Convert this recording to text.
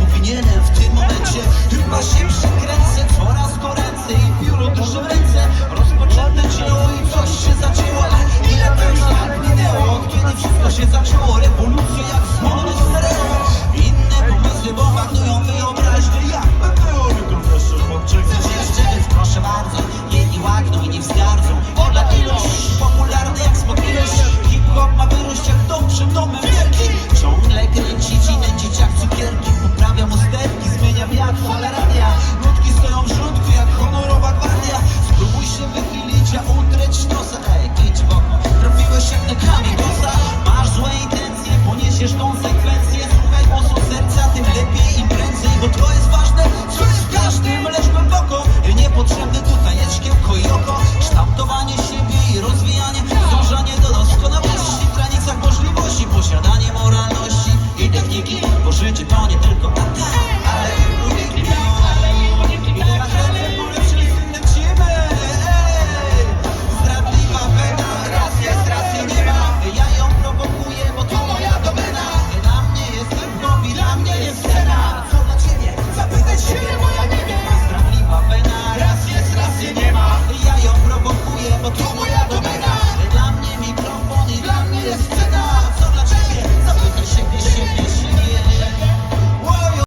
powinienem w tym momencie. Chyba się przekręcę coraz goręcej. to nie tylko